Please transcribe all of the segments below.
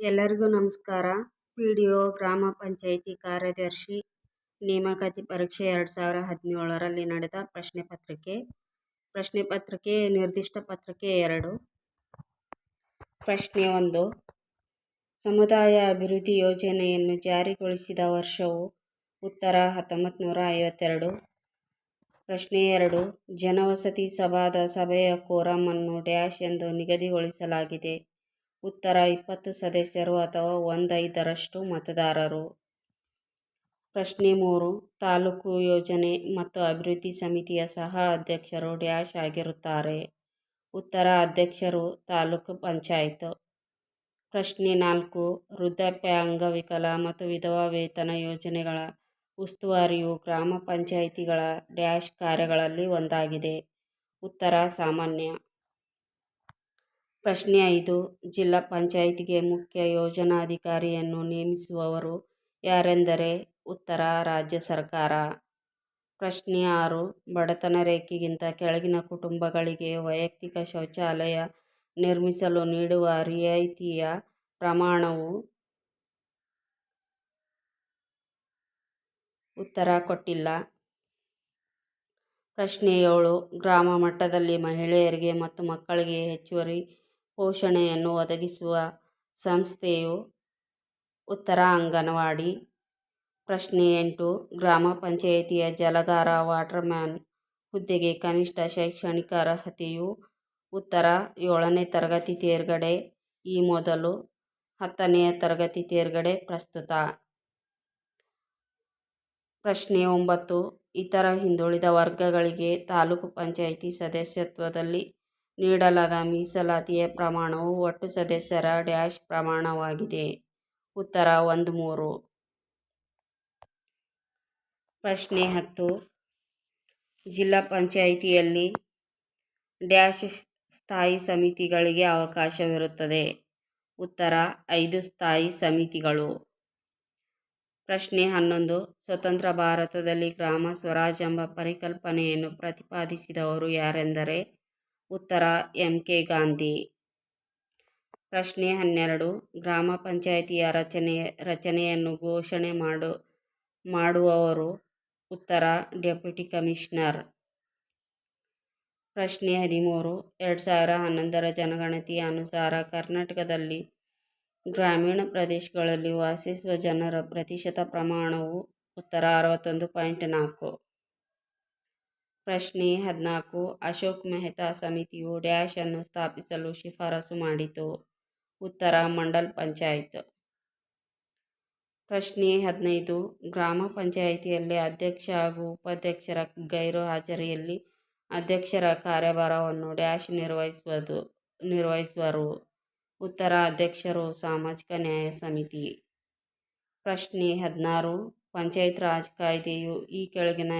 ಎಲ್ಲರಿಗೂ ನಮಸ್ಕಾರ. P D O ಗ್ರಾಮ ಪಂಚಾಯಿತಿ ಕಾರ್ಯದರ್ಶಿ ನೇಮಕಾತಿ ಪರೀಕ್ಷೆ ಎರಡು ಸಾವಿರ ಹದಿನೇಳರಲ್ಲಿ ನಡೆದ ಪ್ರಶ್ನೆ ಪತ್ರಿಕೆ. ಪ್ರಶ್ನೆ ಪತ್ರಿಕೆ ನಿರ್ದಿಷ್ಟ ಪತ್ರಿಕೆ ಎರಡು. ಪ್ರಶ್ನೆ ಒಂದು. ಸಮುದಾಯ ಅಭಿವೃದ್ಧಿ ಯೋಜನೆಯನ್ನು ಜಾರಿಗೊಳಿಸಿದ ವರ್ಷವು ಉತ್ತರ ಹತ್ತೊಂಬತ್ತು ನೂರ ಐವತ್ತೆರಡು. ಪ್ರಶ್ನೆ ಎರಡು. ಜನವಸತಿ ಸಭಾದ ಸಭೆಯ ಕೋರಮನ್ನು ಡ್ಯಾಶ್ ಎಂದು ನಿಗದಿಗೊಳಿಸಲಾಗಿದೆ. ಉತ್ತರ ಇಪ್ಪತ್ತು ಸದಸ್ಯರು ಅಥವಾ ಒಂದೈದರಷ್ಟು ಮತದಾರರು. ಪ್ರಶ್ನೆ ಮೂರು, ತಾಲೂಕು ಯೋಜನೆ ಮತ್ತು ಅಭಿವೃದ್ಧಿ ಸಮಿತಿಯ ಸಹ ಅಧ್ಯಕ್ಷರು ಡ್ಯಾಶ್ ಆಗಿರುತ್ತಾರೆ. ಉತ್ತರ ಅಧ್ಯಕ್ಷರು ತಾಲೂಕು ಪಂಚಾಯತ್. ಪ್ರಶ್ನೆ ನಾಲ್ಕು ವೃದ್ಧಾಪ್ಯ ಅಂಗವಿಕಲ ಮತ್ತು ವಿಧವಾ ವೇತನ ಯೋಜನೆಗಳ ಉಸ್ತುವಾರಿಯು ಗ್ರಾಮ ಪಂಚಾಯಿತಿಗಳ ಡ್ಯಾಶ್ ಕಾರ್ಯಗಳಲ್ಲಿ ಒಂದಾಗಿದೆ. ಉತ್ತರ ಸಾಮಾನ್ಯ. ಪ್ರಶ್ನೆ ಐದು. ಜಿಲ್ಲಾ ಪಂಚಾಯಿತಿಗೆ ಮುಖ್ಯ ಯೋಜನಾಧಿಕಾರಿಯನ್ನು ನೇಮಿಸುವವರು ಯಾರೆಂದರೆ ಉತ್ತರ ರಾಜ್ಯ ಸರ್ಕಾರ. ಪ್ರಶ್ನೆ ಆರು. ಬಡತನ ರೇಖೆಗಿಂತ ಕೆಳಗಿನ ಕುಟುಂಬಗಳಿಗೆ ವೈಯಕ್ತಿಕ ಶೌಚಾಲಯ ನಿರ್ಮಿಸಲು ನೀಡುವ ರಿಯಾಯಿತಿಯ ಪ್ರಮಾಣವು ಉತ್ತರ ಕೊಟ್ಟಿಲ್ಲ. ಪ್ರಶ್ನೆ ಏಳು. ಗ್ರಾಮ ಮಟ್ಟದಲ್ಲಿ ಮಹಿಳೆಯರಿಗೆ ಮತ್ತು ಮಕ್ಕಳಿಗೆ ಹೆಚ್ಚುವರಿ ಪೋಷಣೆಯನ್ನು ಒದಗಿಸುವ ಸಂಸ್ಥೆಯು ಉತ್ತರ ಅಂಗನವಾಡಿ ಪ್ರಶ್ನೆ ಎಂಟು, ಗ್ರಾಮ ಪಂಚಾಯಿತಿಯ ಜಲಗಾರ, ವಾಟರ್ಮ್ಯಾನ್ ಹುದ್ದೆಗೆ ಕನಿಷ್ಠ ಶೈಕ್ಷಣಿಕ ಅರ್ಹತೆಯು ಉತ್ತರ ಏಳನೇ ತರಗತಿ ತೇರ್ಗಡೆ, ಈ ಮೊದಲು ಹತ್ತನೆಯ ತರಗತಿ ತೇರ್ಗಡೆ ಪ್ರಸ್ತುತ. ಪ್ರಶ್ನೆ ಒಂಬತ್ತು, ಇತರ ಹಿಂದುಳಿದ ವರ್ಗಗಳಿಗೆ ತಾಲೂಕು ಪಂಚಾಯಿತಿ ಸದಸ್ಯತ್ವದಲ್ಲಿ ನೀಡಲಾದ ಮೀಸಲಾತಿಯ ಪ್ರಮಾಣವು ಒಟ್ಟು ಸದಸ್ಯರ ಡ್ಯಾಶ್ ಪ್ರಮಾಣವಾಗಿದೆ. ಉತ್ತರ ಒಂದು ಮೂರು. ಪ್ರಶ್ನೆ ಹತ್ತು. ಜಿಲ್ಲಾ ಪಂಚಾಯಿತಿಯಲ್ಲಿ ಡ್ಯಾಶ್ ಸ್ಥಾಯಿ ಸಮಿತಿಗಳಿಗೆ ಅವಕಾಶವಿರುತ್ತದೆ. ಉತ್ತರ ಐದು ಸ್ಥಾಯಿ ಸಮಿತಿಗಳು. ಪ್ರಶ್ನೆ ಹನ್ನೊಂದು. ಸ್ವತಂತ್ರ ಭಾರತದಲ್ಲಿ ಗ್ರಾಮ ಸ್ವರಾಜ್ ಎಂಬ ಪರಿಕಲ್ಪನೆಯನ್ನು ಪ್ರತಿಪಾದಿಸಿದವರು ಯಾರೆಂದರೆ ಉತ್ತರ ಎಂ ಕೆ ಗಾಂಧಿ. ಪ್ರಶ್ನೆ ಹನ್ನೆರಡು. ಗ್ರಾಮ ಪಂಚಾಯಿತಿಯ ರಚನೆ, ರಚನೆಯನ್ನು ಘೋಷಣೆ ಮಾಡು, ಮಾಡುವವರು ಉತ್ತರ, ಡೆಪ್ಯೂಟಿ ಕಮಿಷನರ್. ಪ್ರಶ್ನೆ ಹದಿಮೂರು. ಎರಡು ಸಾವಿರ ಹನ್ನೊಂದರ ಜನಗಣತಿಯ ಅನುಸಾರ ಕರ್ನಾಟಕದಲ್ಲಿ ಗ್ರಾಮೀಣ ಪ್ರದೇಶಗಳಲ್ಲಿ ವಾಸಿಸುವ ಜನರ ಪ್ರತಿಶತ ಪ್ರಮಾಣವು ಉತ್ತರ ಅರವತ್ತೊಂದು ಪಾಯಿಂಟ್ ನಾಲ್ಕು. ಪ್ರಶ್ನೆ ಹದಿನಾಲ್ಕು. ಅಶೋಕ್ ಮೆಹ್ತಾ ಸಮಿತಿಯು ಡ್ಯಾಶ್ ಅನ್ನು ಸ್ಥಾಪಿಸಲು ಶಿಫಾರಸು ಮಾಡಿತು. ಉತ್ತರ, ಮಂಡಲ್ ಪಂಚಾಯತ್. ಪ್ರಶ್ನೆ ಹದಿನೈದು. ಗ್ರಾಮ ಪಂಚಾಯಿತಿಯಲ್ಲಿ ಅಧ್ಯಕ್ಷ ಹಾಗೂ ಉಪಾಧ್ಯಕ್ಷರ ಗೈರು ಹಾಜರಿಯಲ್ಲಿ ಅಧ್ಯಕ್ಷರ ಕಾರ್ಯಭಾರವನ್ನು ಡ್ಯಾಶ್ ನಿರ್ವಹಿಸುವುದು, ನಿರ್ವಹಿಸುವರು. ಉತ್ತರ, ಅಧ್ಯಕ್ಷರು ಸಾಮಾಜಿಕ ನ್ಯಾಯ ಸಮಿತಿ. ಪ್ರಶ್ನೆ ಹದಿನಾರು. ಪಂಚಾಯತ್ ರಾಜ್ ಕಾಯ್ದೆಯು ಈ ಕೆಳಗಿನ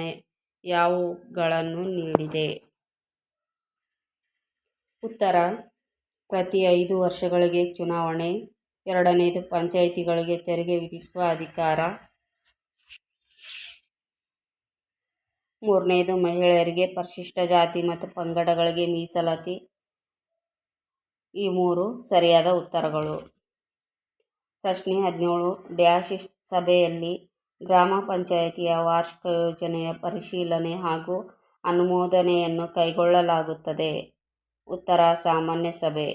ಯಾವುಗಳನ್ನು ನೀಡಿದೆ? ಉತ್ತರ. ಪ್ರತಿ ಐದು ವರ್ಷಗಳಿಗೆ ಚುನಾವಣೆ, ಎರಡನೇದು ಪಂಚಾಯಿತಿಗಳಿಗೆ ತೆರಿಗೆ ವಿಧಿಸುವ ಅಧಿಕಾರ. ಮೂರನೇದು ಮಹಿಳೆಯರಿಗೆ ಪರಿಶಿಷ್ಟ ಜಾತಿ ಮತ್ತು ಪಂಗಡಗಳಿಗೆ ಮೀಸಲಾತಿ. ಈ ಮೂರು ಸರಿಯಾದ ಉತ್ತರಗಳು. ಪ್ರಶ್ನೆ ಹದಿನೇಳು. ಡ್ಯಾಶ್ ಸಭೆಯಲ್ಲಿ ಗ್ರಾಮ ಪಂಚಾಯಿತಿಯ ವಾರ್ಷಿಕ ಯೋಜನೆಯ ಪರಿಶೀಲನೆ ಹಾಗೂ ಅನುಮೋದನೆಯನ್ನು ಕೈಗೊಳ್ಳಲಾಗುತ್ತದೆ. ಉತ್ತರ ಸಾಮಾನ್ಯ ಸಭೆ.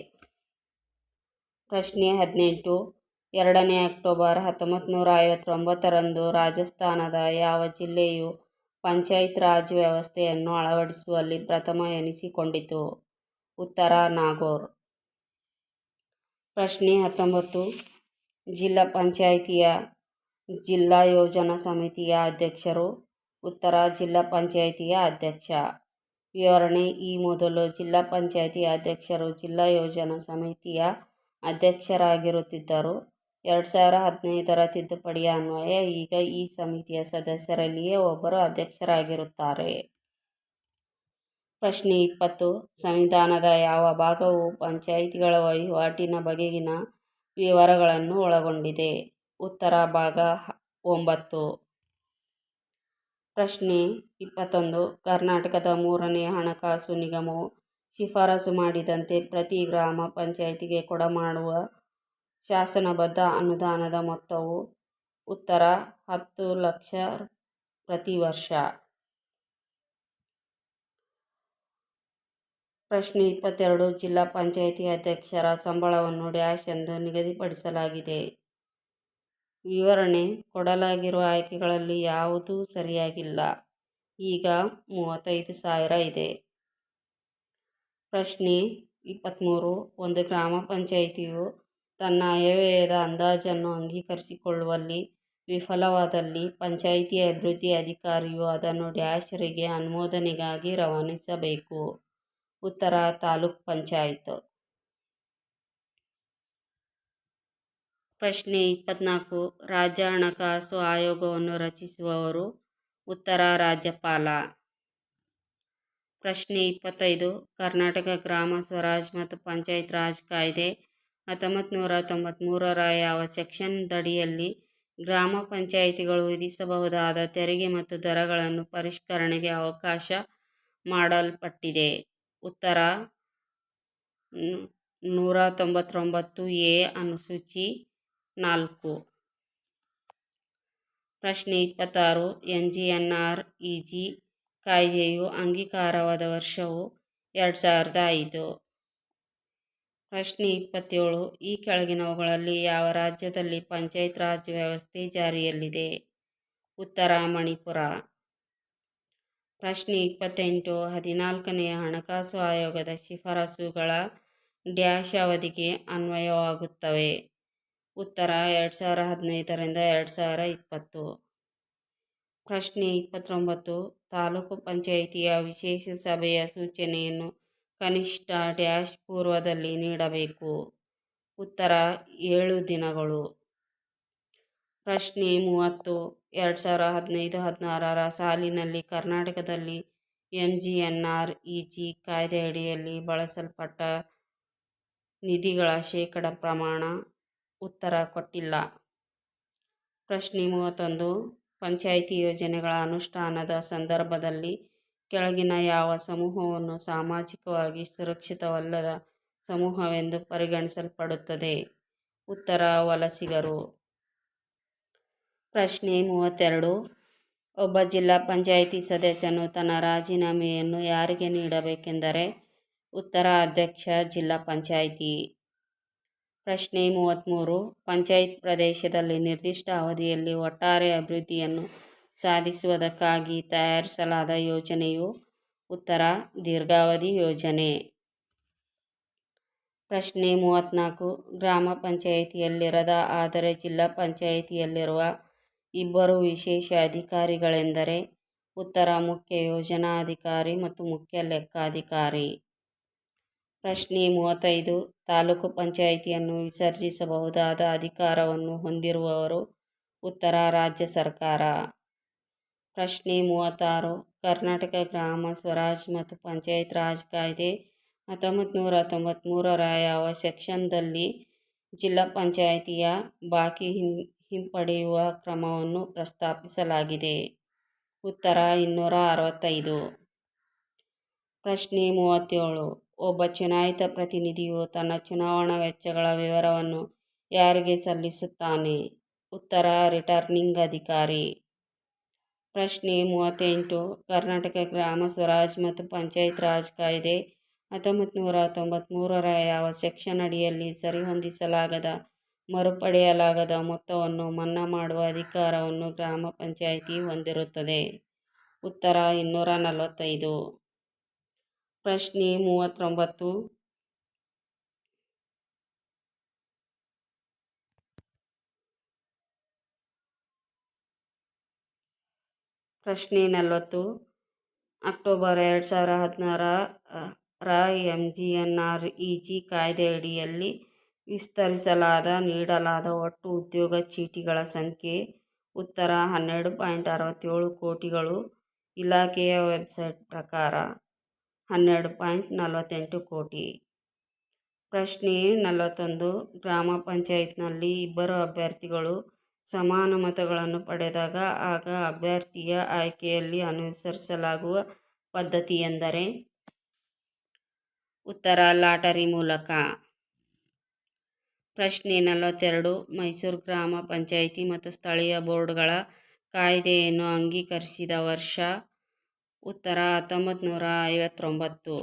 ಪ್ರಶ್ನೆ ಹದಿನೆಂಟು. ಎರಡನೇ ಅಕ್ಟೋಬರ್ ಹತ್ತೊಂಬತ್ತು ನೂರ ಐವತ್ತೊಂಬತ್ತರಂದು ರಾಜಸ್ಥಾನದ ಯಾವ ಜಿಲ್ಲೆಯು ಪಂಚಾಯತ್ ರಾಜ್ ವ್ಯವಸ್ಥೆಯನ್ನು ಅಳವಡಿಸುವಲ್ಲಿ ಪ್ರಥಮ ಎನಿಸಿಕೊಂಡಿತು? ಉತ್ತರ ನಾಗೋರ್. ಪ್ರಶ್ನೆ ಹತ್ತೊಂಬತ್ತು. ಜಿಲ್ಲಾ ಪಂಚಾಯಿತಿಯ ಜಿಲ್ಲಾ ಯೋಜನಾ ಸಮಿತಿಯ ಅಧ್ಯಕ್ಷರು, ಉತ್ತರ ಜಿಲ್ಲಾ ಪಂಚಾಯಿತಿಯ ಅಧ್ಯಕ್ಷ. ವಿವರಣೆ, ಈ ಮೊದಲು ಜಿಲ್ಲಾ ಪಂಚಾಯಿತಿ ಅಧ್ಯಕ್ಷರು ಜಿಲ್ಲಾ ಯೋಜನಾ ಸಮಿತಿಯ ಅಧ್ಯಕ್ಷರಾಗಿರುತ್ತಿದ್ದರು. ಎರಡು ಸಾವಿರ ಹದಿನೈದರ ತಿದ್ದುಪಡಿಯ ಅನ್ವಯ, ಈಗ ಈ ಸಮಿತಿಯ ಸದಸ್ಯರಲ್ಲಿಯೇ ಒಬ್ಬರು ಅಧ್ಯಕ್ಷರಾಗಿರುತ್ತಾರೆ. ಪ್ರಶ್ನೆ ಇಪ್ಪತ್ತು, ಸಂವಿಧಾನದ ಯಾವ ಭಾಗವು ಪಂಚಾಯಿತಿಗಳ ವಹಿವಾಟಿನ ಬಗೆಗಿನ ವಿವರಗಳನ್ನು ಒಳಗೊಂಡಿದೆ? ಉತ್ತರ ಭಾಗ ಒಂಬತ್ತು. ಪ್ರಶ್ನೆ ಇಪ್ಪತ್ತೊಂದು. ಕರ್ನಾಟಕದ ಮೂರನೇ ಹಣಕಾಸು ನಿಗಮವು ಶಿಫಾರಸು ಮಾಡಿದಂತೆ ಪ್ರತಿ ಗ್ರಾಮ ಪಂಚಾಯಿತಿಗೆ ಕೊಡಮಾಡುವ ಶಾಸನಬದ್ಧ ಅನುದಾನದ ಮೊತ್ತವು ಉತ್ತರ ಹತ್ತು ಲಕ್ಷ ಪ್ರತಿ ವರ್ಷ. ಪ್ರಶ್ನೆ ಇಪ್ಪತ್ತೆರಡು. ಜಿಲ್ಲಾ ಪಂಚಾಯಿತಿ ಅಧ್ಯಕ್ಷರ ಸಂಬಳವನ್ನು ಡ್ಯಾಶ್ ಎಂದು ನಿಗದಿಪಡಿಸಲಾಗಿದೆ. ವಿವರಣೆ ಕೊಡಲಾಗಿರುವ ಆಯ್ಕೆಗಳಲ್ಲಿ ಯಾವುದೂ ಸರಿಯಾಗಿಲ್ಲ. ಈಗ ಮೂವತ್ತೈದು ಸಾವಿರ ಇದೆ. ಪ್ರಶ್ನೆ ಇಪ್ಪತ್ತ್ಮೂರು ಒಂದು ಗ್ರಾಮ ಪಂಚಾಯಿತಿಯು ತನ್ನ ಆಯವ್ಯಯದ ಅಂದಾಜನ್ನು ಅಂಗೀಕರಿಸಿಕೊಳ್ಳುವಲ್ಲಿ ವಿಫಲವಾದಲ್ಲಿ ಪಂಚಾಯಿತಿ ಅಭಿವೃದ್ಧಿ ಅಧಿಕಾರಿಯು ಅದನ್ನು ಡ್ಯಾಶರಿಗೆ ಅನುಮೋದನೆಗಾಗಿ ರವಾನಿಸಬೇಕು. ಉತ್ತರ ತಾಲೂಕು ಪಂಚಾಯತ್. ಪ್ರಶ್ನೆ ಇಪ್ಪತ್ನಾಲ್ಕು, ರಾಜ್ಯ ಹಣಕಾಸು ಆಯೋಗವನ್ನು ರಚಿಸುವವರು ಉತ್ತರ ರಾಜ್ಯಪಾಲ. ಪ್ರಶ್ನೆ ಇಪ್ಪತ್ತೈದು, ಕರ್ನಾಟಕ ಗ್ರಾಮ ಸ್ವರಾಜ್ ಮತ್ತು ಪಂಚಾಯತ್ ರಾಜ್ ಕಾಯ್ದೆ ಹತ್ತೊಂಬತ್ತು ನೂರ ತೊಂಬತ್ತ್ಮೂರರ ಯಾವ ಸೆಕ್ಷನ್ ದಡಿಯಲ್ಲಿ ಗ್ರಾಮ ಪಂಚಾಯಿತಿಗಳು ವಿಧಿಸಬಹುದಾದ ತೆರಿಗೆ ಮತ್ತು ದರಗಳನ್ನು ಪರಿಷ್ಕರಣೆಗೆ ಅವಕಾಶ ಮಾಡಲ್ಪಟ್ಟಿದೆ? ಉತ್ತರ ನೂರ ತೊಂಬತ್ತೊಂಬತ್ತು ಎ ಅನುಸೂಚಿ ನಾಲ್ಕು. ಪ್ರಶ್ನೆ ಇಪ್ಪತ್ತಾರು. N G N R E G ಕಾಯ್ದೆಯು ಅಂಗೀಕಾರವಾದ ವರ್ಷವು ಎರಡು ಸಾವಿರದ ಐದು. ಪ್ರಶ್ನೆ ಇಪ್ಪತ್ತೇಳು. ಈ ಕೆಳಗಿನವುಗಳಲ್ಲಿ ಯಾವ ರಾಜ್ಯದಲ್ಲಿ ಪಂಚಾಯತ್ ರಾಜ್ ವ್ಯವಸ್ಥೆ ಜಾರಿಯಲ್ಲಿದೆ? ಉತ್ತರ ಮಣಿಪುರ. ಪ್ರಶ್ನೆ ಇಪ್ಪತ್ತೆಂಟು. ಹದಿನಾಲ್ಕನೆಯ ಹಣಕಾಸು ಆಯೋಗದ ಶಿಫಾರಸುಗಳ ಡ್ಯಾಶ್ ಅವಧಿಗೆ ಅನ್ವಯವಾಗುತ್ತವೆ. ಉತ್ತರ ಎರಡು ಸಾವಿರ ಹದಿನೈದರಿಂದ ಎರಡು ಸಾವಿರ ಇಪ್ಪತ್ತು. ಪ್ರಶ್ನೆ ಇಪ್ಪತ್ತೊಂಬತ್ತು. ತಾಲೂಕು ಪಂಚಾಯಿತಿಯ ವಿಶೇಷ ಸಭೆಯ ಸೂಚನೆಯನ್ನು ಕನಿಷ್ಠ ಡ್ಯಾಶ್ ಪೂರ್ವದಲ್ಲಿ ನೀಡಬೇಕು. ಉತ್ತರ ಏಳು ದಿನಗಳು. ಪ್ರಶ್ನೆ ಮೂವತ್ತು. ಎರಡು ಸಾವಿರ ಹದಿನೈದು, ಹದಿನಾರರ ಸಾಲಿನಲ್ಲಿ ಕರ್ನಾಟಕದಲ್ಲಿ M G N R E G ಕಾಯ್ದೆಯಡಿಯಲ್ಲಿ ಬಳಸಲ್ಪಟ್ಟ ನಿಧಿಗಳ ಶೇಕಡ ಪ್ರಮಾಣ ಉತ್ತರ ಕೊಟ್ಟಿಲ್ಲ. ಪ್ರಶ್ನೆ ಮೂವತ್ತೊಂದು. ಪಂಚಾಯಿತಿ ಯೋಜನೆಗಳ ಅನುಷ್ಠಾನದ ಸಂದರ್ಭದಲ್ಲಿ ಕೆಳಗಿನ ಯಾವ ಸಮೂಹವನ್ನು ಸಾಮಾಜಿಕವಾಗಿ ಸುರಕ್ಷಿತವಲ್ಲದ ಸಮೂಹವೆಂದು ಪರಿಗಣಿಸಲ್ಪಡುತ್ತದೆ? ಉತ್ತರ ವಲಸಿಗರು. ಪ್ರಶ್ನೆ ಮೂವತ್ತೆರಡು. ಒಬ್ಬ ಜಿಲ್ಲಾ ಪಂಚಾಯಿತಿ ಸದಸ್ಯನು ತನ್ನ ರಾಜೀನಾಮೆಯನ್ನು ಯಾರಿಗೆ ನೀಡಬೇಕೆಂದರೆ ಉತ್ತರ ಅಧ್ಯಕ್ಷ ಜಿಲ್ಲಾ ಪಂಚಾಯಿತಿ. ಪ್ರಶ್ನೆ ಮೂವತ್ತ್ಮೂರು ಪಂಚಾಯತ್ ಪ್ರದೇಶದಲ್ಲಿ ನಿರ್ದಿಷ್ಟ ಅವಧಿಯಲ್ಲಿ ಒಟ್ಟಾರೆ ಅಭಿವೃದ್ಧಿಯನ್ನು ಸಾಧಿಸುವುದಕ್ಕಾಗಿ ತಯಾರಿಸಲಾದ ಯೋಜನೆಯು ಉತ್ತರ ದೀರ್ಘಾವಧಿ ಯೋಜನೆ. ಪ್ರಶ್ನೆ ಮೂವತ್ತ್ನಾಲ್ಕು ಗ್ರಾಮ ಪಂಚಾಯಿತಿಯಲ್ಲಿರದ ಆದರೆ ಜಿಲ್ಲಾ ಪಂಚಾಯಿತಿಯಲ್ಲಿರುವ ಇಬ್ಬರು ವಿಶೇಷ ಅಧಿಕಾರಿಗಳೆಂದರೆ ಉತ್ತರ ಮುಖ್ಯ ಯೋಜನಾಧಿಕಾರಿ ಮತ್ತು ಮುಖ್ಯ ಲೆಕ್ಕಾಧಿಕಾರಿ. ಪ್ರಶ್ನೆ ಮೂವತ್ತೈದು. ತಾಲೂಕು ಪಂಚಾಯಿತಿಯನ್ನು ವಿಸರ್ಜಿಸಬಹುದಾದ ಅಧಿಕಾರವನ್ನು ಹೊಂದಿರುವವರು ಉತ್ತರ ರಾಜ್ಯ ಸರ್ಕಾರ. ಪ್ರಶ್ನೆ ಮೂವತ್ತಾರು. ಕರ್ನಾಟಕ ಗ್ರಾಮ ಸ್ವರಾಜ್ ಮತ್ತು ಪಂಚಾಯತ್ ರಾಜ್ ಕಾಯ್ದೆ ಹತ್ತೊಂಬತ್ತು ನೂರ ತೊಂಬತ್ತ್ಮೂರರ ಯಾವ ಸೆಕ್ಷನ್ದಲ್ಲಿ ಜಿಲ್ಲಾ ಪಂಚಾಯಿತಿಯ ಬಾಕಿ ಹಿಂ, ಹಿಂಪಡೆಯುವ ಕ್ರಮವನ್ನು ಪ್ರಸ್ತಾಪಿಸಲಾಗಿದೆ? ಉತ್ತರ ಇನ್ನೂರ ಅರವತ್ತೈದು. ಪ್ರಶ್ನೆ ಮೂವತ್ತೇಳು. ಒಬ್ಬ ಚುನಾಯಿತ ಪ್ರತಿನಿಧಿಯು ತನ್ನ ಚುನಾವಣಾ ವೆಚ್ಚಗಳ ವಿವರವನ್ನು ಯಾರಿಗೆ ಸಲ್ಲಿಸುತ್ತಾನೆ? ಉತ್ತರ, ರಿಟರ್ನಿಂಗ್ ಅಧಿಕಾರಿ. ಪ್ರಶ್ನೆ ಮೂವತ್ತೆಂಟು. ಕರ್ನಾಟಕ ಗ್ರಾಮ ಸ್ವರಾಜ್ ಮತ್ತು ಪಂಚಾಯತ್ ರಾಜ್ ಕಾಯ್ದೆ ಹತ್ತೊಂಬತ್ತು ನೂರ ತೊಂಬತ್ತ್ಮೂರರ ಯಾವ ಸೆಕ್ಷನ್ ಅಡಿಯಲ್ಲಿ ಸರಿಹೊಂದಿಸಲಾಗದ, ಮರುಪಡೆಯಲಾಗದ ಮೊತ್ತವನ್ನು ಮನ್ನಾ ಮಾಡುವ ಅಧಿಕಾರವನ್ನು ಗ್ರಾಮ ಪಂಚಾಯಿತಿ ಹೊಂದಿರುತ್ತದೆ? ಉತ್ತರ, ಇನ್ನೂರ ನಲವತ್ತೈದು. ಪ್ರಶ್ನೆ ಮೂವತ್ತೊಂಬತ್ತು. ಪ್ರಶ್ನೆ ನಲವತ್ತು. ಅಕ್ಟೋಬರ್ ಎರಡು ಸಾವಿರ ಹದಿನಾರರ M G N R E G ಕಾಯ್ದೆಯಡಿಯಲ್ಲಿ ವಿಸ್ತರಿಸಲಾದ, ನೀಡಲಾದ ಒಟ್ಟು ಉದ್ಯೋಗ ಚೀಟಿಗಳ ಸಂಖ್ಯೆ ಉತ್ತರ ಹನ್ನೆರಡು ಪಾಯಿಂಟ್ ಅರವತ್ತೇಳು ಕೋಟಿಗಳು. ಇಲಾಖೆಯ ವೆಬ್ಸೈಟ್ ಪ್ರಕಾರ ಹನ್ನೆರಡು ಪಾಯಿಂಟ್ ನಲವತ್ತೆಂಟು ಕೋಟಿ. ಪ್ರಶ್ನೆ ನಲವತ್ತೊಂದು. ಗ್ರಾಮ ಪಂಚಾಯತ್ನಲ್ಲಿ ಇಬ್ಬರು ಅಭ್ಯರ್ಥಿಗಳು ಸಮಾನ ಮತಗಳನ್ನು ಪಡೆದಾಗ ಆಗ ಅಭ್ಯರ್ಥಿಯ ಆಯ್ಕೆಯಲ್ಲಿ ಅನುಸರಿಸಲಾಗುವ ಪದ್ಧತಿ ಎಂದರೆ ಉತ್ತರ ಲಾಟರಿ ಮೂಲಕ. ಪ್ರಶ್ನೆ ನಲವತ್ತೆರಡು. ಮೈಸೂರು ಗ್ರಾಮ ಪಂಚಾಯಿತಿ ಮತ್ತು ಸ್ಥಳೀಯ ಬೋರ್ಡ್ಗಳ ಕಾಯ್ದೆಯನ್ನು ಅಂಗೀಕರಿಸಿದ ವರ್ಷ ಉತ್ತರ ಹತ್ತೊಂಬತ್ತು ನೂರ ಐವತ್ತೊಂಬತ್ತು.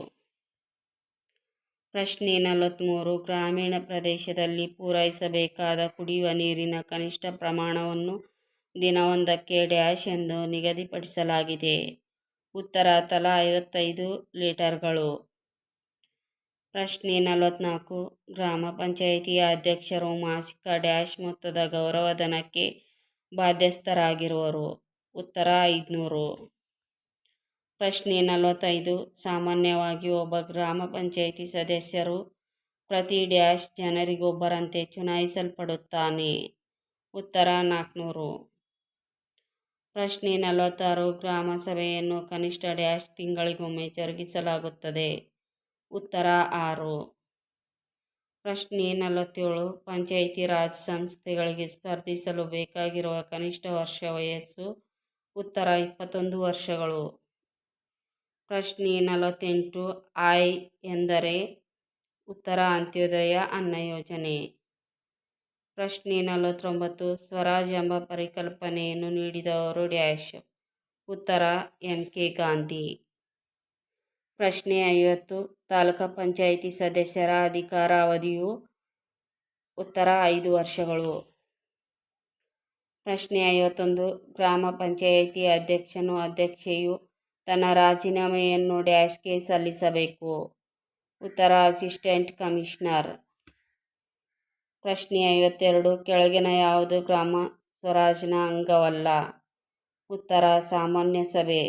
ಪ್ರಶ್ನೆ ನಲವತ್ತ್ಮೂರು ಗ್ರಾಮೀಣ ಪ್ರದೇಶದಲ್ಲಿ ಪೂರೈಸಬೇಕಾದ ಕುಡಿಯುವ ನೀರಿನ ಕನಿಷ್ಠ ಪ್ರಮಾಣವನ್ನು ದಿನವೊಂದಕ್ಕೆ ಡ್ಯಾಶ್ ಎಂದು ನಿಗದಿಪಡಿಸಲಾಗಿದೆ. ಉತ್ತರ ತಲಾ ಐವತ್ತೈದು ಲೀಟರ್ಗಳು. ಪ್ರಶ್ನೆ ನಲವತ್ತ್ನಾಲ್ಕು ಗ್ರಾಮ ಪಂಚಾಯಿತಿಯ ಅಧ್ಯಕ್ಷರು ಮಾಸಿಕ ಡ್ಯಾಶ್ ಮೊತ್ತದ ಗೌರವಧನಕ್ಕೆ ಬಾಧ್ಯಸ್ಥರಾಗಿರುವರು. ಉತ್ತರ ಐದುನೂರು. ಪ್ರಶ್ನೆ ನಲವತ್ತೈದು. ಸಾಮಾನ್ಯವಾಗಿ ಒಬ್ಬ ಗ್ರಾಮ ಪಂಚಾಯಿತಿ ಸದಸ್ಯರು ಪ್ರತಿ ಡ್ಯಾಶ್ ಜನರಿಗೊಬ್ಬರಂತೆ ಚುನಾಯಿಸಲ್ಪಡುತ್ತಾನೆ? ಉತ್ತರ ನಾಲ್ಕುನೂರು ಪ್ರಶ್ನೆ ನಲವತ್ತಾರು. ಗ್ರಾಮ ಸಭೆಯನ್ನು ಕನಿಷ್ಠ ಡ್ಯಾಶ್ ತಿಂಗಳಿಗೊಮ್ಮೆ ಜರುಗಿಸಲಾಗುತ್ತದೆ. ಉತ್ತರ ಆರು. ಪ್ರಶ್ನೆ ನಲವತ್ತೇಳು. ಪಂಚಾಯಿತಿ ರಾಜ್ ಸಂಸ್ಥೆಗಳಿಗೆ ಸ್ಪರ್ಧಿಸಲು ಬೇಕಾಗಿರುವ ಕನಿಷ್ಠ ವರ್ಷ ವಯಸ್ಸು ಉತ್ತರ ಇಪ್ಪತ್ತೊಂದು ವರ್ಷಗಳು. ಪ್ರಶ್ನೆ ನಲವತ್ತೆಂಟು ಐ ಎಂದರೆ ಉತ್ತರ ಅಂತ್ಯೋದಯ ಅನ್ನ ಯೋಜನೆ. ಪ್ರಶ್ನೆ ನಲವತ್ತೊಂಬತ್ತು ಸ್ವರಾಜ್ ಎಂಬ ಪರಿಕಲ್ಪನೆಯನ್ನು ನೀಡಿದವರು ಡ್ಯಾಶ್. ಉತ್ತರ ಎಂ ಕೆ ಗಾಂಧಿ. ಪ್ರಶ್ನೆ ಐವತ್ತು ತಾಲೂಕು ಪಂಚಾಯಿತಿ ಸದಸ್ಯರ ಅಧಿಕಾರ ಅವಧಿಯು ಉತ್ತರ ಐದು ವರ್ಷಗಳು. ಪ್ರಶ್ನೆ ಐವತ್ತೊಂದು ಗ್ರಾಮ ಪಂಚಾಯಿತಿ ಅಧ್ಯಕ್ಷನು ಅಧ್ಯಕ್ಷೆಯು ತನ್ನ ರಾಜೀನಾಮೆಯನ್ನು ಡ್ಯಾಶ್ಗೆ ಸಲ್ಲಿಸಬೇಕು. ಉತ್ತರ ಅಸಿಸ್ಟೆಂಟ್ ಕಮಿಷನರ್. ಪ್ರಶ್ನೆ ಐವತ್ತೆರಡು, ಕೆಳಗಿನ ಯಾವುದು ಗ್ರಾಮ ಸ್ವರಾಜ್ನ ಅಂಗವಲ್ಲ? ಉತ್ತರ ಸಾಮಾನ್ಯ ಸಭೆ.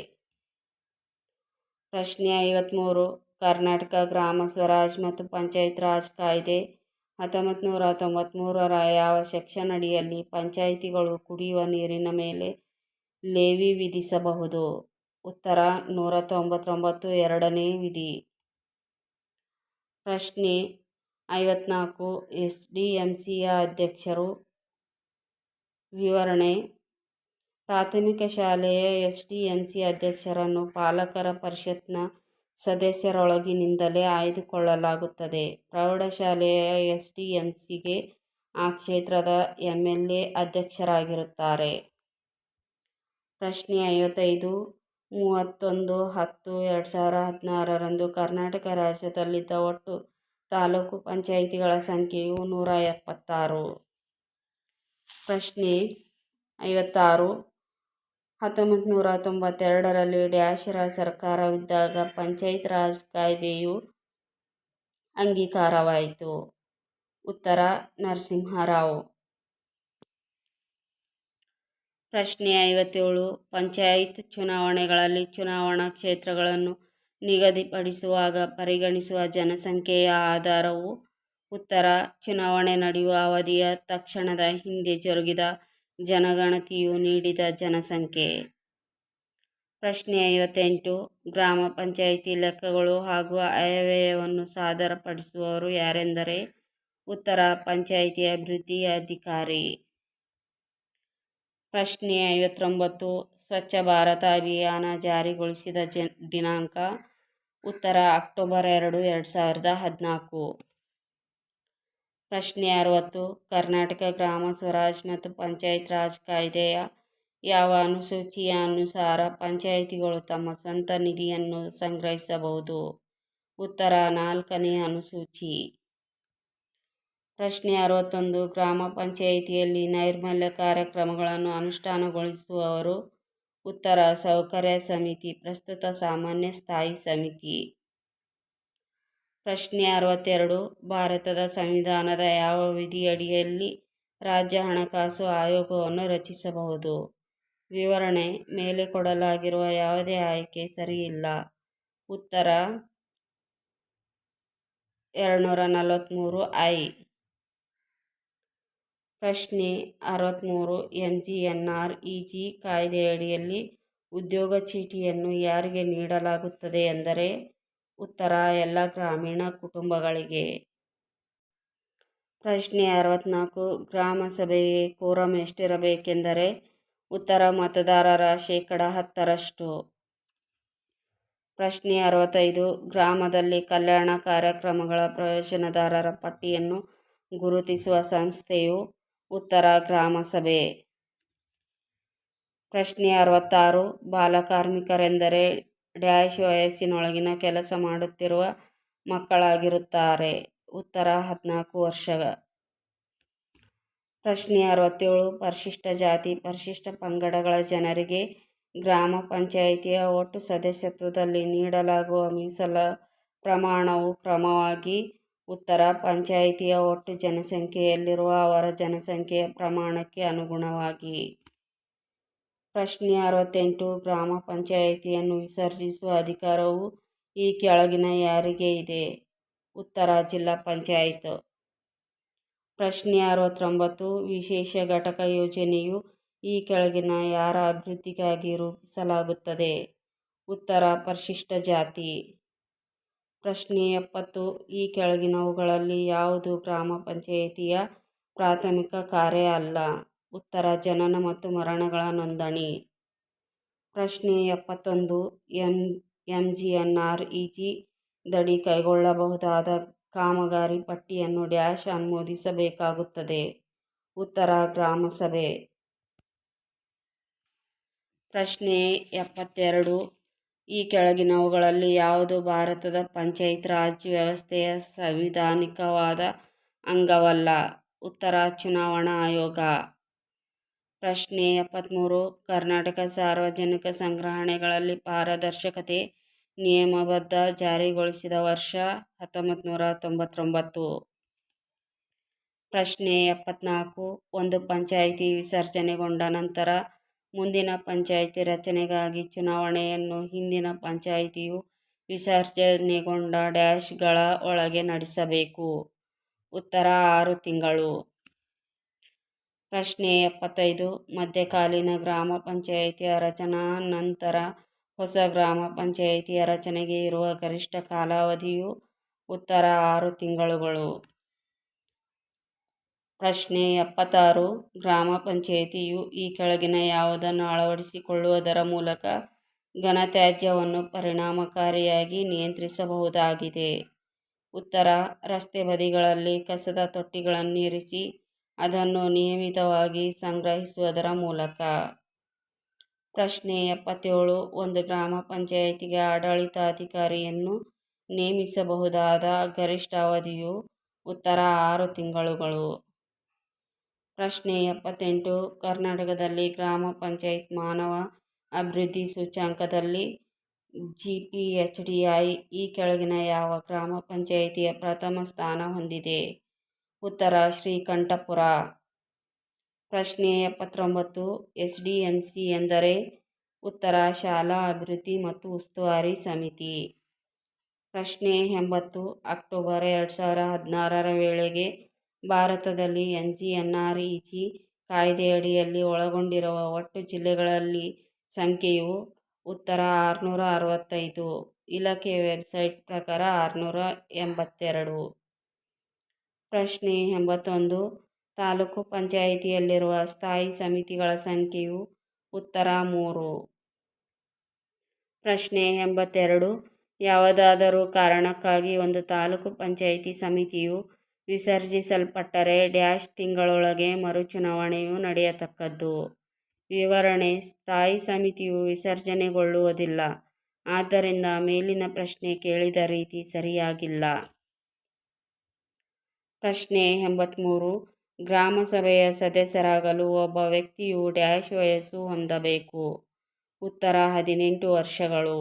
ಪ್ರಶ್ನೆ ಐವತ್ತ್ಮೂರು ಕರ್ನಾಟಕ ಗ್ರಾಮ ಸ್ವರಾಜ್ ಮತ್ತು ಪಂಚಾಯತ್ ರಾಜ್ ಕಾಯ್ದೆ ಹತ್ತೊಂಬತ್ತು ನೂರ ತೊಂಬತ್ತ್ಮೂರರ ಯಾವ ಸೆಕ್ಷನ್ ಅಡಿಯಲ್ಲಿ ಪಂಚಾಯಿತಿಗಳು ಕುಡಿಯುವ ನೀರಿನ ಮೇಲೆ ಲೇವಿ ವಿಧಿಸಬಹುದು? ಉತ್ತರ ನೂರ ತೊಂಬತ್ತೊಂಬತ್ತು ಎರಡನೇ ವಿಧಿ. ಪ್ರಶ್ನೆ ಐವತ್ನಾಲ್ಕು ಎಸ್ ಡಿ ಎಂ ಸಿಯ ಅಧ್ಯಕ್ಷರು. ವಿವರಣೆ ಪ್ರಾಥಮಿಕ ಶಾಲೆಯ ಎಸ್ ಡಿ ಎಂ ಸಿ ಅಧ್ಯಕ್ಷರನ್ನು ಪಾಲಕರ ಪರಿಷತ್ನ ಸದಸ್ಯರೊಳಗಿನಿಂದಲೇ ಆಯ್ದುಕೊಳ್ಳಲಾಗುತ್ತದೆ. ಪ್ರೌಢಶಾಲೆಯ ಎಸ್ ಡಿ ಎಂ ಸಿಗೆ ಆ ಕ್ಷೇತ್ರದ ಎಂ ಎಲ್ ಎ ಅಧ್ಯಕ್ಷರಾಗಿರುತ್ತಾರೆ. ಪ್ರಶ್ನೆ ಐವತ್ತೈದು ಮೂವತ್ತೊಂದು, ಹತ್ತು, ಎರಡು ಸಾವಿರ ಹದಿನಾರರಂದು ಕರ್ನಾಟಕ ರಾಜ್ಯದಲ್ಲಿದ್ದ ಒಟ್ಟು ತಾಲೂಕು ಪಂಚಾಯಿತಿಗಳ ಸಂಖ್ಯೆಯು ನೂರ ಎಪ್ಪತ್ತಾರು. ಪ್ರಶ್ನೆ ಐವತ್ತಾರು. ಹತ್ತೊಂಬತ್ತು ನೂರ ತೊಂಬತ್ತೆರಡರಲ್ಲಿ ಡ್ಯಾಶರ ಸರ್ಕಾರವಿದ್ದಾಗ ಪಂಚಾಯತ್ ರಾಜ್ ಕಾಯ್ದೆಯು ಅಂಗೀಕಾರವಾಯಿತು. ಉತ್ತರ ನರಸಿಂಹರಾವ್. ಪ್ರಶ್ನೆ ಐವತ್ತೇಳು, ಪಂಚಾಯತ್ ಚುನಾವಣೆಗಳಲ್ಲಿ ಚುನಾವಣಾ ಕ್ಷೇತ್ರಗಳನ್ನು ನಿಗದಿಪಡಿಸುವಾಗ ಪರಿಗಣಿಸುವ ಜನಸಂಖ್ಯೆಯ ಆಧಾರವು ಉತ್ತರ. ಚುನಾವಣೆ ನಡೆಯುವ ಅವಧಿಯ ತಕ್ಷಣದ ಹಿಂದೆ ಜರುಗಿದ ಜನಗಣತಿಯು ನೀಡಿದ ಜನಸಂಖ್ಯೆ. ಪ್ರಶ್ನೆ ಐವತ್ತೆಂಟು, ಗ್ರಾಮ ಪಂಚಾಯಿತಿ ಲೆಕ್ಕಗಳು ಹಾಗೂ ಆಯವ್ಯಯವನ್ನು ಸಾದರಪಡಿಸುವವರು ಯಾರೆಂದರೆ ಉತ್ತರ ಪಂಚಾಯಿತಿ ಅಭಿವೃದ್ಧಿ ಅಧಿಕಾರಿ ಪ್ರಶ್ನೆ ಐವತ್ತೊಂಬತ್ತು. ಸ್ವಚ್ಛ ಭಾರತ ಅಭಿಯಾನ ಜಾರಿಗೊಳಿಸಿದ ಜ ದಿನಾಂಕ ಉತ್ತರ ಅಕ್ಟೋಬರ್ ಎರಡು ಎರಡು ಸಾವಿರದ ಹದಿನಾಲ್ಕು. ಪ್ರಶ್ನೆ ಅರವತ್ತು. ಕರ್ನಾಟಕ ಗ್ರಾಮ ಸ್ವರಾಜ್ ಮತ್ತು ಪಂಚಾಯತ್ ರಾಜ್ ಕಾಯ್ದೆಯ ಯಾವ ಅನುಸೂಚಿಯ ಅನುಸಾರ ಪಂಚಾಯಿತಿಗಳು ತಮ್ಮ ಸ್ವಂತ ನಿಧಿಯನ್ನು ಸಂಗ್ರಹಿಸಬಹುದು? ಉತ್ತರ ನಾಲ್ಕನೇ ಅನುಸೂಚಿ. ಪ್ರಶ್ನೆ ಅರವತ್ತೊಂದು. ಗ್ರಾಮ ಪಂಚಾಯಿತಿಯಲ್ಲಿ ನೈರ್ಮಲ್ಯ ಕಾರ್ಯಕ್ರಮಗಳನ್ನು ಅನುಷ್ಠಾನಗೊಳಿಸುವವರು. ಉತ್ತರ, ಸೌಕರ್ಯ ಸಮಿತಿ, ಪ್ರಸ್ತುತ ಸಾಮಾನ್ಯ ಸ್ಥಾಯಿ ಸಮಿತಿ. ಪ್ರಶ್ನೆ ಅರವತ್ತೆರಡು. ಭಾರತದ ಸಂವಿಧಾನದ ಯಾವ ವಿಧಿಯಡಿಯಲ್ಲಿ ರಾಜ್ಯ ಹಣಕಾಸು ಆಯೋಗವನ್ನು ರಚಿಸಬಹುದು? ವಿವರಣೆ, ಮೇಲೆ ಕೊಡಲಾಗಿರುವ ಯಾವುದೇ ಆಯ್ಕೆ ಸರಿಯಿಲ್ಲ. ಉತ್ತರ ಎರಡುನೂರ ನಲವತ್ತ್ಮೂರು ಐ. ಪ್ರಶ್ನೆ ಅರವತ್ತ್ಮೂರು M G N R, E G ಕಾಯ್ದೆಯಡಿಯಲ್ಲಿ ಉದ್ಯೋಗ ಚೀಟಿಯನ್ನು ಯಾರಿಗೆ ನೀಡಲಾಗುತ್ತದೆ ಎಂದರೆ ಉತ್ತರ ಎಲ್ಲ ಗ್ರಾಮೀಣ ಕುಟುಂಬಗಳಿಗೆ. ಪ್ರಶ್ನೆ ಅರವತ್ತ್ನಾಲ್ಕು ಗ್ರಾಮ ಸಭೆಗೆ ಕೋರಂ ಎಷ್ಟಿರಬೇಕೆಂದರೆ ಉತ್ತರ ಮತದಾರರ ಶೇಕಡ ಹತ್ತರಷ್ಟು. ಪ್ರಶ್ನೆ ಅರವತ್ತೈದು, ಗ್ರಾಮದಲ್ಲಿ ಕಲ್ಯಾಣ ಕಾರ್ಯಕ್ರಮಗಳ ಪ್ರಯೋಜನದಾರರ ಪಟ್ಟಿಯನ್ನು ಗುರುತಿಸುವ ಸಂಸ್ಥೆಯು ಉತ್ತರ ಗ್ರಾಮಸಭೆ ಪ್ರಶ್ನೆ ಅರವತ್ತಾರು. ಬಾಲಕಾರ್ಮಿಕರೆಂದರೆ ಡ್ಯಾಶ್ ವಯಸ್ಸಿನೊಳಗಿನ ಕೆಲಸ ಮಾಡುತ್ತಿರುವ ಮಕ್ಕಳಾಗಿರುತ್ತಾರೆ. ಉತ್ತರ ಹದಿನಾಲ್ಕು ವರ್ಷ. ಪ್ರಶ್ನೆ ಅರವತ್ತೇಳು. ಪರಿಶಿಷ್ಟ ಜಾತಿ, ಪರಿಶಿಷ್ಟ ಪಂಗಡಗಳ ಜನರಿಗೆ ಗ್ರಾಮ ಪಂಚಾಯಿತಿಯ ಒಟ್ಟು ಸದಸ್ಯತ್ವದಲ್ಲಿ ನೀಡಲಾಗುವ ಮೀಸಲ ಪ್ರಮಾಣವು ಕ್ರಮವಾಗಿ ಉತ್ತರ ಪಂಚಾಯಿತಿಯ ಒಟ್ಟು ಜನಸಂಖ್ಯೆಯಲ್ಲಿರುವ ಅವರ ಜನಸಂಖ್ಯೆಯ ಪ್ರಮಾಣಕ್ಕೆ ಅನುಗುಣವಾಗಿ. ಪ್ರಶ್ನೆ ಅರವತ್ತೆಂಟು, ಗ್ರಾಮ ಪಂಚಾಯಿತಿಯನ್ನು ವಿಸರ್ಜಿಸುವ ಅಧಿಕಾರವು ಈ ಕೆಳಗಿನ ಯಾರಿಗೆ ಇದೆ? ಉತ್ತರ ಜಿಲ್ಲಾ ಪಂಚಾಯತ್. ಪ್ರಶ್ನೆ ಅರವತ್ತೊಂಬತ್ತು, ವಿಶೇಷ ಘಟಕ ಯೋಜನೆಯು ಈ ಕೆಳಗಿನ ಯಾರ ಅಭಿವೃದ್ಧಿಗಾಗಿ ರೂಪಿಸಲಾಗುತ್ತದೆ? ಉತ್ತರ ಪರಿಶಿಷ್ಟ ಜಾತಿ. ಪ್ರಶ್ನೆ ಎಪ್ಪತ್ತು. ಈ ಕೆಳಗಿನವುಗಳಲ್ಲಿ ಯಾವುದು ಗ್ರಾಮ ಪಂಚಾಯಿತಿಯ ಪ್ರಾಥಮಿಕ ಕಾರ್ಯ ಅಲ್ಲ? ಉತ್ತರ, ಜನನ ಮತ್ತು ಮರಣಗಳ ನೋಂದಣಿ. ಪ್ರಶ್ನೆ ಎಪ್ಪತ್ತೊಂದು. M M G N R E G ದಡಿ ಕೈಗೊಳ್ಳಬಹುದಾದ ಕಾಮಗಾರಿ ಪಟ್ಟಿಯನ್ನು ಡ್ಯಾಶ್ ಅನುಮೋದಿಸಬೇಕಾಗುತ್ತದೆ. ಉತ್ತರ ಗ್ರಾಮಸಭೆ ಪ್ರಶ್ನೆ ಎಪ್ಪತ್ತೆರಡು. ಈ ಕೆಳಗಿನವುಗಳಲ್ಲಿ ಯಾವುದು ಭಾರತದ ಪಂಚಾಯತ್ ರಾಜ್ ವ್ಯವಸ್ಥೆಯ ಸಂವಿಧಾನಿಕವಾದ ಅಂಗವಲ್ಲ? ಉತ್ತರ ಚುನಾವಣಾ ಆಯೋಗ. ಪ್ರಶ್ನೆ ಎಪ್ಪತ್ತ್ಮೂರು ಕರ್ನಾಟಕ ಸಾರ್ವಜನಿಕ ಸಂಗ್ರಹಣೆಗಳಲ್ಲಿ ಪಾರದರ್ಶಕತೆ ನಿಯಮಬದ್ಧ ಜಾರಿಗೊಳಿಸಿದ ವರ್ಷ ಹತ್ತೊಂಬತ್ತು ನೂರ ತೊಂಬತ್ತೊಂಬತ್ತು. ಪ್ರಶ್ನೆ ಎಪ್ಪತ್ತ್ನಾಲ್ಕು ಒಂದು ಪಂಚಾಯಿತಿ ವಿಸರ್ಜನೆಗೊಂಡ ನಂತರ ಮುಂದಿನ ಪಂಚಾಯಿತಿ ರಚನೆಗಾಗಿ ಚುನಾವಣೆಯನ್ನು ಹಿಂದಿನ ಪಂಚಾಯಿತಿಯು ವಿಸರ್ಜನೆಗೊಂಡ ಡ್ಯಾಶ್ಗಳ ಒಳಗೆ ನಡೆಸಬೇಕು. ಉತ್ತರ ಆರು ತಿಂಗಳು. ಪ್ರಶ್ನೆ ಎಪ್ಪತ್ತೈದು. ಮಧ್ಯಕಾಲೀನ ಗ್ರಾಮ ಪಂಚಾಯಿತಿಯ ರಚನಾ ನಂತರ ಹೊಸ ಗ್ರಾಮ ಪಂಚಾಯಿತಿಯ ರಚನೆಗೆ ಇರುವ ಗರಿಷ್ಠ ಕಾಲಾವಧಿಯು ಉತ್ತರ ಆರು ತಿಂಗಳುಗಳು. ಪ್ರಶ್ನೆ ಎಪ್ಪತ್ತಾರು. ಗ್ರಾಮ ಪಂಚಾಯಿತಿಯು ಈ ಕೆಳಗಿನ ಯಾವುದನ್ನು ಅಳವಡಿಸಿಕೊಳ್ಳುವುದರ ಮೂಲಕ ಘನತ್ಯಾಜ್ಯವನ್ನು ಪರಿಣಾಮಕಾರಿಯಾಗಿ ನಿಯಂತ್ರಿಸಬಹುದಾಗಿದೆ. ಉತ್ತರ, ರಸ್ತೆ ಬದಿಗಳಲ್ಲಿ ಕಸದ ತೊಟ್ಟಿಗಳನ್ನು ಇರಿಸಿ ಅದನ್ನು ನಿಯಮಿತವಾಗಿ ಸಂಗ್ರಹಿಸುವುದರ ಮೂಲಕ. ಪ್ರಶ್ನೆ ಎಪ್ಪತ್ತೇಳು. ಒಂದು ಗ್ರಾಮ ಪಂಚಾಯಿತಿಗೆ ಆಡಳಿತಾಧಿಕಾರಿಯನ್ನು ನೇಮಿಸಬಹುದಾದ ಗರಿಷ್ಠ ಅವಧಿಯು ಉತ್ತರ ಆರು ತಿಂಗಳುಗಳು. ಪ್ರಶ್ನೆ ಎಪ್ಪತ್ತೆಂಟು, ಕರ್ನಾಟಕದಲ್ಲಿ ಗ್ರಾಮ ಪಂಚಾಯತ್ ಮಾನವ ಅಭಿವೃದ್ಧಿ ಸೂಚ್ಯಂಕದಲ್ಲಿ G P H D I ಈ ಕೆಳಗಿನ ಯಾವ ಗ್ರಾಮ ಪಂಚಾಯಿತಿಯ ಪ್ರಥಮ ಸ್ಥಾನ ಹೊಂದಿದೆ? ಉತ್ತರ, ಶ್ರೀಕಂಠಪುರ. ಪ್ರಶ್ನೆ ಎಪ್ಪತ್ತೊಂಬತ್ತು ಎಸ್ ಡಿ ಎಂ ಸಿ ಎಂದರೆ ಉತ್ತರ ಶಾಲಾ ಅಭಿವೃದ್ಧಿ ಮತ್ತು ಉಸ್ತುವಾರಿ ಸಮಿತಿ. ಪ್ರಶ್ನೆ ಎಂಬತ್ತು, ಅಕ್ಟೋಬರ್ ಎರಡು ಸಾವಿರ ಹದಿನಾರರ ವೇಳೆಗೆ ಭಾರತದಲ್ಲಿ ಎಂ.ಜಿ.ಎನ್.ಆರ್.ಇ.ಜಿ ಕಾಯ್ದೆಯಡಿಯಲ್ಲಿ ಒಳಗೊಂಡಿರುವ ಒಟ್ಟು ಜಿಲ್ಲೆಗಳಲ್ಲಿ ಸಂಖ್ಯೆಯು ಉತ್ತರ ಆರುನೂರ ಅರವತ್ತೈದು ಇಲಾಖೆಯ ವೆಬ್ಸೈಟ್ ಪ್ರಕಾರ ಆರುನೂರ ಎಂಬತ್ತೆರಡು. ಪ್ರಶ್ನೆ ಎಂಬತ್ತೊಂದು, ತಾಲೂಕು ಪಂಚಾಯಿತಿಯಲ್ಲಿರುವ ಸ್ಥಾಯಿ ಸಮಿತಿಗಳ ಸಂಖ್ಯೆಯು ಉತ್ತರ ಮೂರು. ಪ್ರಶ್ನೆ ಎಂಬತ್ತೆರಡು, ಯಾವುದಾದರೂ ಕಾರಣಕ್ಕಾಗಿ ಒಂದು ತಾಲೂಕು ಪಂಚಾಯಿತಿ ಸಮಿತಿಯು ವಿಸರ್ಜಿಸಲ್ಪಟ್ಟರೆ ಡ್ಯಾಶ್ ತಿಂಗಳೊಳಗೆ ಮರುಚುನಾವಣೆಯು ನಡೆಯತಕ್ಕದ್ದು. ವಿವರಣೆ, ಸ್ಥಾಯಿ ಸಮಿತಿಯು ವಿಸರ್ಜನೆಗೊಳ್ಳುವುದಿಲ್ಲ. ಆದ್ದರಿಂದ ಮೇಲಿನ ಪ್ರಶ್ನೆ ಕೇಳಿದ ರೀತಿ ಸರಿಯಾಗಿಲ್ಲ. ಪ್ರಶ್ನೆ ಎಂಬತ್ತ್ಮೂರು ಗ್ರಾಮಸಭೆಯ ಸದಸ್ಯರಾಗಲು ಒಬ್ಬ ವ್ಯಕ್ತಿಯು ಡ್ಯಾಶ್ ವಯಸ್ಸು ಹೊಂದಬೇಕು. ಉತ್ತರ ಹದಿನೆಂಟು ವರ್ಷಗಳು.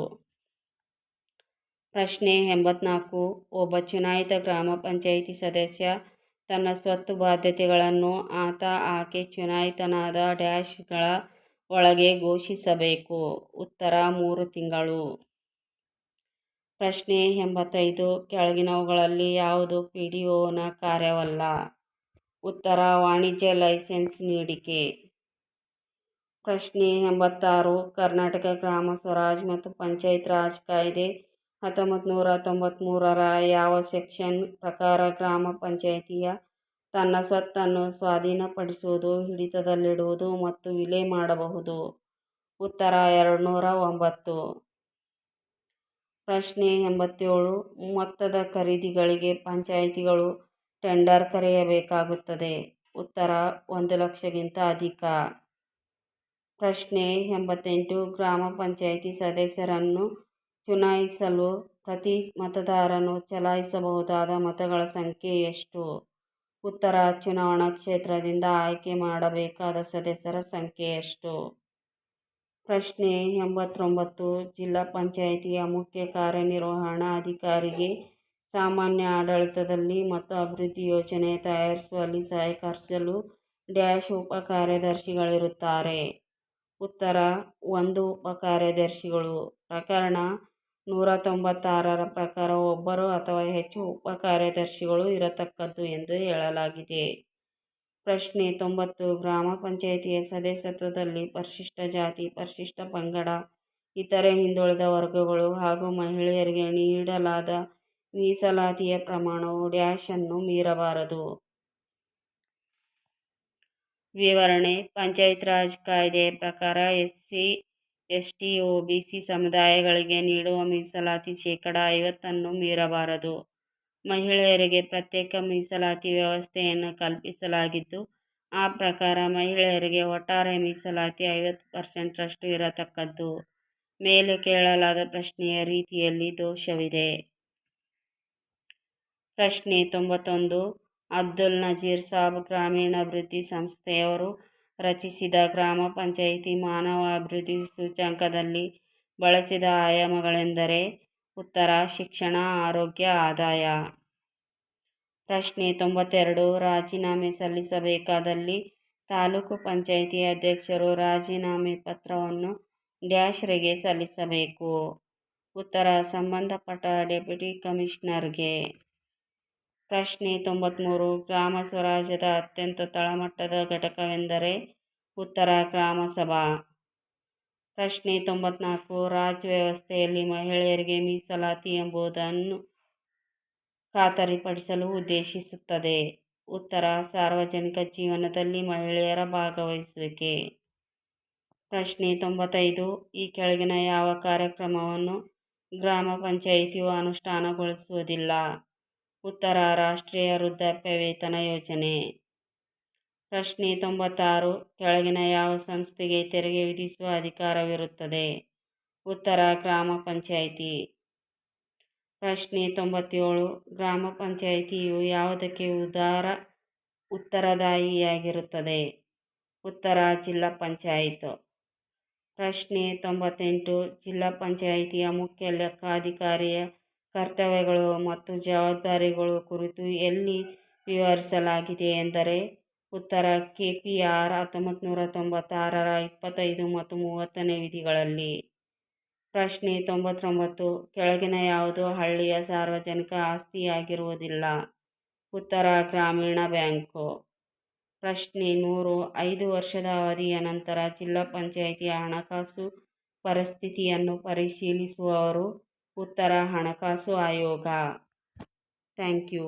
ಪ್ರಶ್ನೆ ಎಂಬತ್ನಾಲ್ಕು. ಒಬ್ಬ ಚುನಾಯಿತ ಗ್ರಾಮ ಪಂಚಾಯಿತಿ ಸದಸ್ಯ ತನ್ನ ಸ್ವತ್ತು ಬಾಧ್ಯತೆಗಳನ್ನು ಆತ ಆಕೆ ಚುನಾಯಿತನಾದ ಡ್ಯಾಶ್ಗಳ ಒಳಗೆ ಘೋಷಿಸಬೇಕು. ಉತ್ತರ ಮೂರು ತಿಂಗಳು. ಪ್ರಶ್ನೆ ಎಂಬತ್ತೈದು. ಕೆಳಗಿನವುಗಳಲ್ಲಿ ಯಾವುದು ಪಿ ಡಿ ಒನ ಕಾರ್ಯವಲ್ಲ? ಉತ್ತರ ವಾಣಿಜ್ಯ ಲೈಸೆನ್ಸ್ ನೀಡಿಕೆ. ಪ್ರಶ್ನೆ ಎಂಬತ್ತಾರು. ಕರ್ನಾಟಕ ಗ್ರಾಮ ಸ್ವರಾಜ್ ಮತ್ತು ಪಂಚಾಯತ್ ರಾಜ್ ಕಾಯ್ದೆ ಹತ್ತೊಂಬತ್ತು ನೂರ ತೊಂಬತ್ತ್ಮೂರರ ಯಾವ ಸೆಕ್ಷನ್ ಪ್ರಕಾರ ಗ್ರಾಮ ಪಂಚಾಯಿತಿಯ ತನ್ನ ಸ್ವತ್ತನ್ನು ಸ್ವಾಧೀನಪಡಿಸುವುದು, ಹಿಡಿತದಲ್ಲಿಡುವುದು ಮತ್ತು ವಿಲೆ ಮಾಡಬಹುದು? ಉತ್ತರ ಎರಡು ನೂರ ಒಂಬತ್ತು ಪ್ರಶ್ನೆ ಎಂಬತ್ತೇಳು. ಮೊತ್ತದ ಖರೀದಿಗಳಿಗೆ ಪಂಚಾಯಿತಿಗಳು ಟೆಂಡರ್ ಕರೆಯಬೇಕಾಗುತ್ತದೆ. ಉತ್ತರ, ಒಂದು ಲಕ್ಷಕ್ಕಿಂತ ಅಧಿಕ. ಪ್ರಶ್ನೆ ಎಂಬತ್ತೆಂಟು. ಗ್ರಾಮ ಪಂಚಾಯಿತಿ ಸದಸ್ಯರನ್ನು ಚುನಾಯಿಸಲು ಪ್ರತಿ ಮತದಾರನು ಚಲಾಯಿಸಬಹುದಾದ ಮತಗಳ ಸಂಖ್ಯೆ ಎಷ್ಟು? ಉತ್ತರ, ಚುನಾವಣಾ ಕ್ಷೇತ್ರದಿಂದ ಆಯ್ಕೆ ಮಾಡಬೇಕಾದ ಸದಸ್ಯರ ಸಂಖ್ಯೆ ಎಷ್ಟು? ಪ್ರಶ್ನೆ ಎಂಬತ್ತೊಂಬತ್ತು, ಜಿಲ್ಲಾ ಪಂಚಾಯಿತಿಯ ಮುಖ್ಯ ಕಾರ್ಯನಿರ್ವಹಣಾ ಅಧಿಕಾರಿಗೆ ಸಾಮಾನ್ಯ ಆಡಳಿತದಲ್ಲಿ ಮತ್ತು ಅಭಿವೃದ್ಧಿ ಯೋಜನೆ ತಯಾರಿಸುವಲ್ಲಿ ಸಹಕರಿಸಲು ಡ್ಯಾಶ್ ಉಪ ಕಾರ್ಯದರ್ಶಿಗಳಿರುತ್ತಾರೆ. ಉತ್ತರ, ಒಂದು ಉಪ ಕಾರ್ಯದರ್ಶಿಗಳು. ಪ್ರಕರಣ ನೂರ ತೊಂಬತ್ತಾರರ ಪ್ರಕಾರ ಒಬ್ಬರು ಅಥವಾ ಹೆಚ್ಚು ಉಪ ಕಾರ್ಯದರ್ಶಿಗಳು ಇರತಕ್ಕದ್ದು ಎಂದು ಹೇಳಲಾಗಿದೆ. ಪ್ರಶ್ನೆ ತೊಂಬತ್ತು. ಗ್ರಾಮ ಪಂಚಾಯಿತಿಯ ಸದಸ್ಯತ್ವದಲ್ಲಿ ಪರಿಶಿಷ್ಟ ಜಾತಿ, ಪರಿಶಿಷ್ಟ ಪಂಗಡ, ಇತರೆ ಹಿಂದುಳಿದ ವರ್ಗಗಳು ಹಾಗೂ ಮಹಿಳೆಯರಿಗೆ ನೀಡಲಾದ ಮೀಸಲಾತಿಯ ಪ್ರಮಾಣವು ಡ್ಯಾಶನ್ನು ಮೀರಬಾರದು. ವಿವರಣೆ. ಪಂಚಾಯತ್ ರಾಜ್ ಕಾಯ್ದೆಯ ಪ್ರಕಾರ ಎಸ್ಟಿ ಒಬಿಸಿ ಸಮುದಾಯಗಳಿಗೆ ನೀಡುವ ಮೀಸಲಾತಿ ಶೇಕಡ ಐವತ್ತನ್ನು ಮೀರಬಾರದು. ಮಹಿಳೆಯರಿಗೆ ಪ್ರತ್ಯೇಕ ಮೀಸಲಾತಿ ವ್ಯವಸ್ಥೆಯನ್ನು ಕಲ್ಪಿಸಲಾಗಿದ್ದು, ಆ ಪ್ರಕಾರ ಮಹಿಳೆಯರಿಗೆ ಒಟ್ಟಾರೆ ಮೀಸಲಾತಿ ಐವತ್ತು ಪರ್ಸೆಂಟ್ರಷ್ಟು ಇರತಕ್ಕದ್ದು. ಮೇಲೆ ಕೇಳಲಾದ ಪ್ರಶ್ನೆಯ ರೀತಿಯಲ್ಲಿ ದೋಷವಿದೆ. ಪ್ರಶ್ನೆ ತೊಂಬತ್ತೊಂದು. ಅಬ್ದುಲ್ ನಜೀರ್ ಸಾಬ್ ಗ್ರಾಮೀಣಾಭಿವೃದ್ಧಿ ಸಂಸ್ಥೆಯವರು ರಚಿಸಿದ ಗ್ರಾಮ ಪಂಚಾಯಿತಿ ಮಾನವ ಅಭಿವೃದ್ಧಿ ಸೂಚ್ಯಂಕದಲ್ಲಿ ಬಳಸಿದ ಆಯಾಮಗಳೆಂದರೆ ಉತ್ತರ, ಶಿಕ್ಷಣ, ಆರೋಗ್ಯ, ಆದಾಯ. ಪ್ರಶ್ನೆ ತೊಂಬತ್ತೆರಡು. ರಾಜೀನಾಮೆ ಸಲ್ಲಿಸಬೇಕಾದಲ್ಲಿ ತಾಲೂಕು ಪಂಚಾಯಿತಿ ಅಧ್ಯಕ್ಷರು ರಾಜೀನಾಮೆ ಪತ್ರವನ್ನು ಡ್ಯಾಶ್ರಿಗೆ ಸಲ್ಲಿಸಬೇಕು. ಉತ್ತರ, ಸಂಬಂಧಪಟ್ಟ ಡೆಪ್ಯೂಟಿ ಕಮಿಷನರ್ಗೆ. ಪ್ರಶ್ನೆ ತೊಂಬತ್ತ್ಮೂರು ಗ್ರಾಮ ಸ್ವರಾಜ್ಯದ ಅತ್ಯಂತ ತಳಮಟ್ಟದ ಘಟಕವೆಂದರೆ ಉತ್ತರ ಗ್ರಾಮ ಸಭಾ. ಪ್ರಶ್ನೆ ತೊಂಬತ್ನಾಲ್ಕು. ರಾಜ್ಯ ವ್ಯವಸ್ಥೆಯಲ್ಲಿ ಮಹಿಳೆಯರಿಗೆ ಮೀಸಲಾತಿ ಎಂಬುದನ್ನು ಖಾತರಿಪಡಿಸಲು ಉದ್ದೇಶಿಸುತ್ತದೆ. ಉತ್ತರ. ಸಾರ್ವಜನಿಕ ಜೀವನದಲ್ಲಿ ಮಹಿಳೆಯರ ಭಾಗವಹಿಸುವಿಕೆ. ಪ್ರಶ್ನೆ ತೊಂಬತ್ತೈದು. ಈ ಕೆಳಗಿನ ಯಾವ ಕಾರ್ಯಕ್ರಮವನ್ನು ಗ್ರಾಮ ಪಂಚಾಯಿತಿಯು ಅನುಷ್ಠಾನಗೊಳಿಸುವುದಿಲ್ಲ? ಉತ್ತರ ರಾಷ್ಟ್ರೀಯ ವೃದ್ಧಾಪ್ಯ ವೇತನ ಯೋಜನೆ. ಪ್ರಶ್ನೆ ತೊಂಬತ್ತಾರು. ಕೆಳಗಿನ ಯಾವ ಸಂಸ್ಥೆಗೆ ತೆರಿಗೆ ವಿಧಿಸುವ ಅಧಿಕಾರವಿರುತ್ತದೆ? ಉತ್ತರ ಗ್ರಾಮ ಪಂಚಾಯಿತಿ. ಪ್ರಶ್ನೆ ತೊಂಬತ್ತೇಳು. ಗ್ರಾಮ ಪಂಚಾಯಿತಿಯು ಯಾವುದಕ್ಕೆ ಉದಾರ, ಉತ್ತರದಾಯಿಯಾಗಿರುತ್ತದೆ? ಉತ್ತರ ಜಿಲ್ಲಾ ಪಂಚಾಯತ್. ಪ್ರಶ್ನೆ ತೊಂಬತ್ತೆಂಟು. ಜಿಲ್ಲಾ ಪಂಚಾಯಿತಿಯ ಮುಖ್ಯ ಲೆಕ್ಕಾಧಿಕಾರಿಯ ಕರ್ತವ್ಯಗಳು ಮತ್ತು ಜವಾಬ್ದಾರಿಗಳು ಕುರಿತು ಎಲ್ಲಿ ವಿವರಿಸಲಾಗಿದೆ ಎಂದರೆ ಉತ್ತರ ಕೆ ಪಿ ಆರ್ ಹತ್ತೊಂಬತ್ತು ನೂರ ತೊಂಬತ್ತಾರರ ಇಪ್ಪತ್ತೈದು ಮತ್ತು ಮೂವತ್ತನೇ ವಿಧಿಗಳಲ್ಲಿ. ಪ್ರಶ್ನೆ ತೊಂಬತ್ತೊಂಬತ್ತು, ಕೆಳಗಿನ ಯಾವುದು ಹಳ್ಳಿಯ ಸಾರ್ವಜನಿಕ ಆಸ್ತಿಯಾಗಿರುವುದಿಲ್ಲ? ಉತ್ತರ ಗ್ರಾಮೀಣ ಬ್ಯಾಂಕು. ಪ್ರಶ್ನೆ ನೂರು ಐದು ವರ್ಷದ ಅವಧಿಯ ನಂತರ ಜಿಲ್ಲಾ ಪಂಚಾಯಿತಿಯ ಹಣಕಾಸು ಪರಿಸ್ಥಿತಿಯನ್ನು ಪರಿಶೀಲಿಸುವವರು ಉತ್ತರ ಹಣಕಾಸು ಆಯೋಗ. Thank you.